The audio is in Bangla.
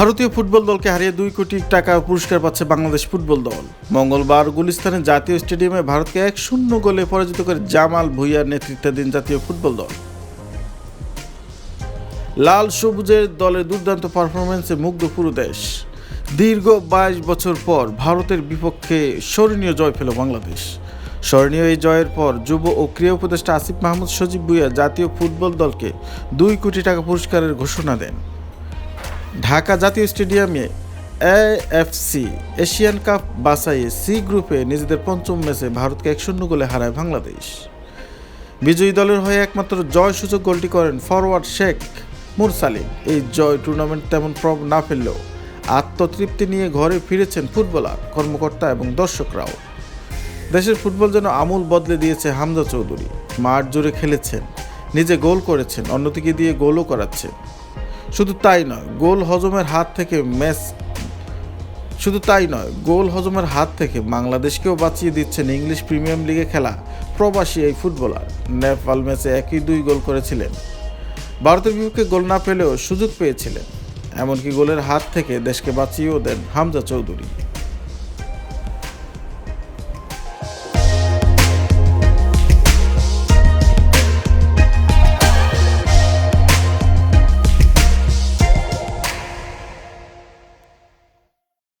ভারতীয় ফুটবল দলকে হারিয়ে দুই কোটি টাকা পুরস্কার পাচ্ছে বাংলাদেশ ফুটবল দল। মঙ্গলবার গুলিস্তানের জাতীয় স্টেডিয়ামে ভারতকে এক শূন্য গোলে পরাজিত করে জামাল ভুইয়ার নেতৃত্বাধীন জাতীয় ফুটবল দল। লাল সবুজের দলের দুর্দান্ত পারফরমেন্সে মুগ্ধ পুরো দেশ। দীর্ঘ বাইশ বছর পর ভারতের বিপক্ষে স্মরণীয় জয় পেল বাংলাদেশ। স্মরণীয় এই জয়ের পর যুব ও ক্রীড়া উপদেষ্টা আসিফ মাহমুদ সজীব ভুইয়া জাতীয় ফুটবল দলকে দুই কোটি টাকা পুরস্কারের ঘোষণা দেন। ঢাকা জাতীয় স্টেডিয়ামে এএফসি, এশিয়ান কাপ বাছাইয়ে সি গ্রুপে নিজেদের পঞ্চম ম্যাচে ভারতকে এক শূন্য গোলে হারায় বাংলাদেশ। বিজয়ী দলের হয়ে একমাত্র জয় সূচক গোলটি করেন ফরওয়ার্ড শেখ মুরসালিম। এই জয় টুর্নামেন্ট তেমন প্রভাব না ফেললেও আত্মতৃপ্তি নিয়ে ঘরে ফিরেছেন ফুটবলার, কর্মকর্তা এবং দর্শকরাও। দেশের ফুটবল যেন আমূল বদলে দিয়েছে হামজা চৌধুরী। মাঠ জুড়ে খেলেছেন, নিজে গোল করেছেন, অন্যদিকে দিয়ে গোলও করাচ্ছেন। শুধু তাই নয়, গোল হজমের হাত থেকে ম্যাচ শুধু তাই নয়, গোল হজমের হাত থেকে বাংলাদেশকেও বাঁচিয়ে দিচ্ছেন ইংলিশ প্রিমিয়াম লিগে খেলা প্রবাসী এই ফুটবলার। নেপাল ম্যাচে একই দুই গোল করেছিলেন। ভারতের বিপক্ষে গোল না পেলেও সুযোগ পেয়েছিলেন। এমনকি গোলের হাত থেকে দেশকে বাঁচিয়েও দেন হামজা চৌধুরী।